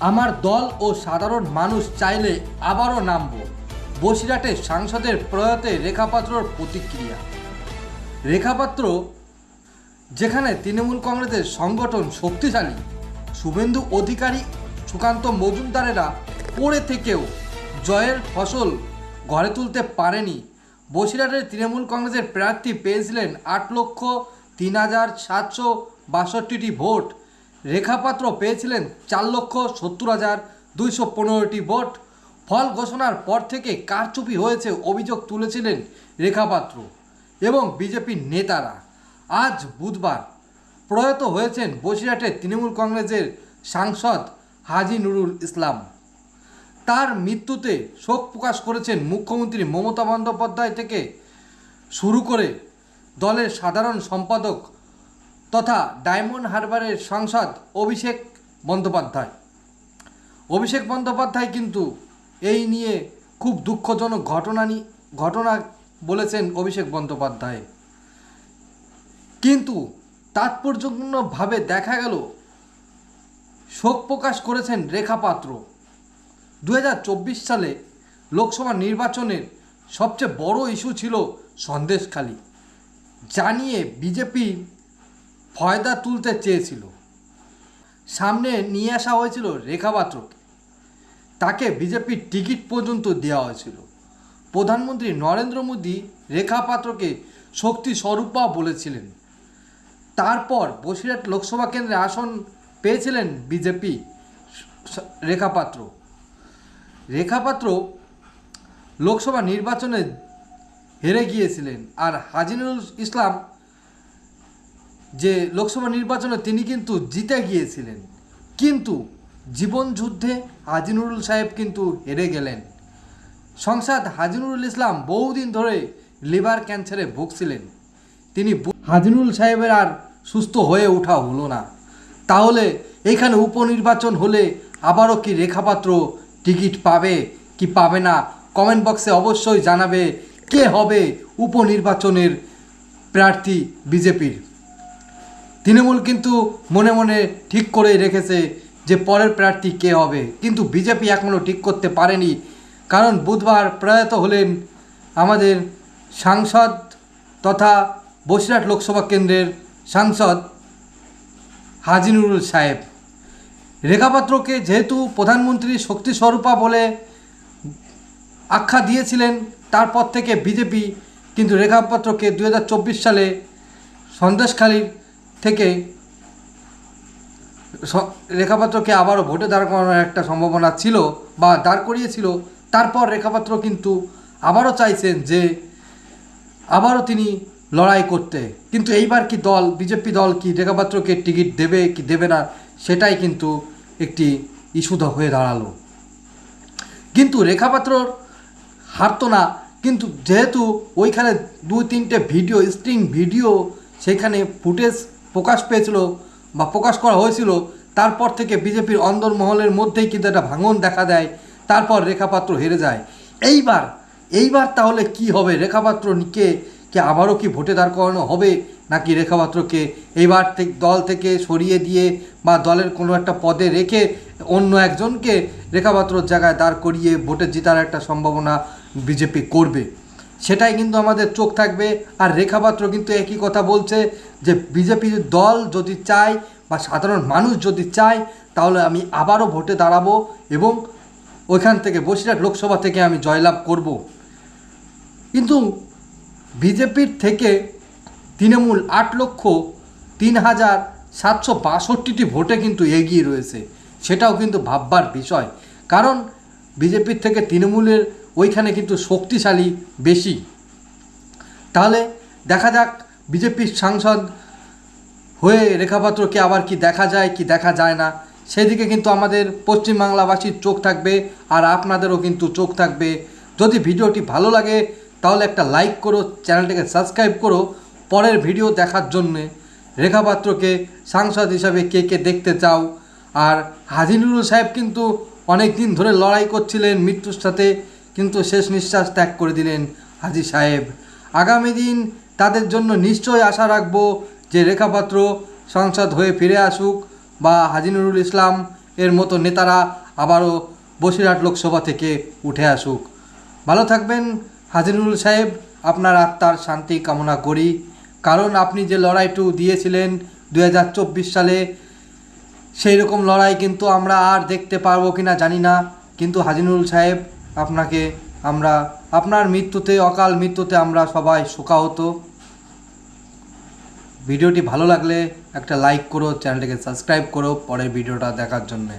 আমার দল ও সাধারণ মানুষ চাইলে আবারও নামব। বসিরহাটে সাংসদের প্রয়াতে রেখাপাত্রর প্রতিক্রিয়া। রেখাপাত্র, যেখানে তৃণমূল কংগ্রেসের সংগঠন শক্তিশালী, শুভেন্দু অধিকারী সুকান্ত মজুমদারেরা পড়ে থেকেও জয়ের ফসল ঘরে তুলতে পারেনি। বসিরহাটের তৃণমূল কংগ্রেসের প্রার্থী পেয়েছিলেন আট লক্ষ তিন হাজার সাতশো বাষট্টিটি ভোট। রেখাপাত্র পেয়েছিলেন চার লক্ষ সত্তর হাজার দুইশো পনেরোটি ভোট। ফল ঘোষণার পর থেকে কারচুপি হয়েছে অভিযোগ তুলেছিলেন রেখাপাত্র এবং বিজেপির নেতারা। আজ বুধবার প্রয়াত হয়েছেন বসিরহাটের তৃণমূল কংগ্রেসের সাংসদ হাজি নুরুল ইসলাম। তার মৃত্যুতে শোক প্রকাশ করেছেন মুখ্যমন্ত্রী মমতা বন্দ্যোপাধ্যায় থেকে শুরু করে দলের সাধারণ সম্পাদক তথা ডায়মন্ড হারবারের সাংসদ অভিষেক বন্দ্যোপাধ্যায়। অভিষেক বন্দ্যোপাধ্যায় কিন্তু এই নিয়ে খুব দুঃখজনক ঘটনা ঘটনা বলেছেন অভিষেক বন্দ্যোপাধ্যায়। কিন্তু তাৎপর্যপূর্ণভাবে দেখা গেল, শোক প্রকাশ করেছেন রেখা পাত্র। দু হাজার চব্বিশ সালে লোকসভা নির্বাচনের সবচেয়ে বড় ইস্যু ছিল সন্দেশখালী। জানিয়ে বিজেপি ফয়দা তুলতে চেয়েছিল। সামনে নিয়ে আসা হয়েছিল রেখা পাত্রকে। তাকে বিজেপির টিকিট পর্যন্ত দেওয়া হয়েছিল। প্রধানমন্ত্রী নরেন্দ্র মোদী রেখা পাত্রকে শক্তি স্বরূপা বলেছিলেন। তারপর বসিরহাট লোকসভা কেন্দ্রে আসন পেয়েছিলেন বিজেপি রেখাপাত্র রেখাপাত্র লোকসভা নির্বাচনে হেরে গিয়েছিলেন আর হাজিনুল ইসলাম যে লোকসভা নির্বাচনে তিনি কিন্তু জিতে গিয়েছিলেন। কিন্তু জীবন যুদ্ধে হাজিনুরুল সাহেব কিন্তু হেরে গেলেন। সংসদ হাজিনুরুল ইসলাম বহুদিন ধরে লিভার ক্যান্সারে ভুগছিলেন। তিনি হাজিনুল সাহেবের আর সুস্থ হয়ে ওঠা হলো না। তাহলে এখানে উপনির্বাচন হলে আবারও কি রেখাপাত্র টিকিট পাবে, কি পাবে না? কমেন্ট বক্সে অবশ্যই জানাবে কে হবে উপনির্বাচনের প্রার্থী বিজেপির। তৃণমূল কিন্তু মনে মনে ঠিক করে রেখেছে যে পরের প্রার্থী কে হবে। কিন্তু বিজেপি এখনও ঠিক করতে পারেনি। কারণ বুধবার প্রয়াত হলেন আমাদের সাংসদ তথা বসিরহাট লোকসভা কেন্দ্রের সাংসদ হাজিনুরুল সাহেব। রেখাপাত্রকে যেহেতু প্রধানমন্ত্রী শক্তি স্বরূপা বলে আখ্যা দিয়েছিলেন, তারপর থেকে বিজেপি কিন্তু রেখাপাত্রকে দু সালে সন্দেশখালীর থেকে রেখাপাত্রকে আবারও ভোটে দাঁড় করানোর একটা সম্ভাবনা ছিল বা দাঁড় করিয়েছিল। তারপর রেখাপাত্র কিন্তু আবারও চাইছেন যে আবারও তিনি লড়াই করতে। কিন্তু এইবার কি দল, বিজেপি দল কি রেখাপাত্রকে টিকিট দেবে কি দেবে না, সেটাই কিন্তু একটি ইস্যু হয়ে দাঁড়াল। কিন্তু রেখাপাত্রর হারতো না। কিন্তু যেহেতু ওইখানে দুই তিনটে ভিডিও, স্ট্রিং ভিডিও, সেখানে ফুটেজ প্রকাশ পেয়েছিল বা প্রকাশ করা হয়েছিল, তারপর থেকে বিজেপির অন্দরমহলের মধ্যেই কিন্তু একটা ভাঙন দেখা দেয়, তারপর রেখাপাত্র হেরে যায়। এইবার এইবার তাহলে কি হবে? রেখাপাত্র নিকে কি আবারও কি ভোটে দাঁড় করানো হবে? নাকি রেখাপাত্রকে এইবার থেকে দল থেকে সরিয়ে দিয়ে বা দলের কোনো একটা পদে রেখে অন্য একজনকে রেখাপাত্রর জায়গায় দাঁড় করিয়ে ভোটে জেতার একটা সম্ভাবনা বিজেপি করবে? সেটাই কিন্তু আমাদের চোখ থাকবে। আর রেখাপাত্র কিন্তু একই কথা বলছে যে, বিজেপি দল যদি চায় বা সাধারণ মানুষ যদি চায়, তাহলে আমি আবারও ভোটে দাঁড়াবো এবং ওইখান থেকে বসিরহাট লোকসভা থেকে আমি জয়লাভ করব। কিন্তু বিজেপির থেকে তৃণমূল আট লক্ষ তিন হাজার সাতশো বাষট্টিটি ভোটে কিন্তু এগিয়ে রয়েছে। সেটাও কিন্তু ভাববার বিষয়। কারণ বিজেপির থেকে তৃণমূলের ওইখানে কিন্তু শক্তিশালী বেশি। তাহলে দেখা যাক বিজেপির সাংসদ হয়ে রেখাপাত্রকে আবার কি দেখা যায়, কি দেখা যায় না। সেদিকে কিন্তু আমাদের পশ্চিমবাংলাবাসীর চোখ থাকবে আর আপনাদেরও কিন্তু চোখ থাকবে। যদি ভিডিওটি ভালো লাগে, তাহলে একটা লাইক করো, চ্যানেলটিকে সাবস্ক্রাইব করো। পরের ভিডিও দেখার জন্যে রেখাপাত্রকে সাংসদ হিসাবে কে কে দেখতে চাও? আর হাজিনুরুল সাহেব কিন্তু অনেক দিন ধরে লড়াই করছিলেন মৃত্যুর সাথে, কিন্তু শেষ নিঃশ্বাস ত্যাগ করে দিলেন হাজি সাহেব। আগামী দিন তাদের জন্য নিশ্চয় আশা রাখব যে রেখাপাত্র সংসদ হয়ে ফিরে আসুক বা হাজি নুরুল ইসলাম এর মতো নেতারা আবারও বসিরহাট লোকসভা থেকে উঠে আসুক। ভালো থাকবেন হাজিরুল সাহেব, আপনার আত্মার শান্তি কামনা করি। কারণ আপনি যে লড়াইটু দিয়েছিলেন দু হাজার চব্বিশ সালে সেই রকম লড়াই কিন্তু আমরা আর দেখতে পারব কিনা জানি না। কিন্তু হাজিনুল সাহেব আপনাকে আমরা, আপনার মৃত্যুতে, অকাল মৃত্যুতে আমরা সবাই শোকাহত। ভিডিওটি ভালো লাগলে একটা লাইক করো, চ্যানেলটিকে সাবস্ক্রাইব করো পরের ভিডিওটা দেখার জন্যে।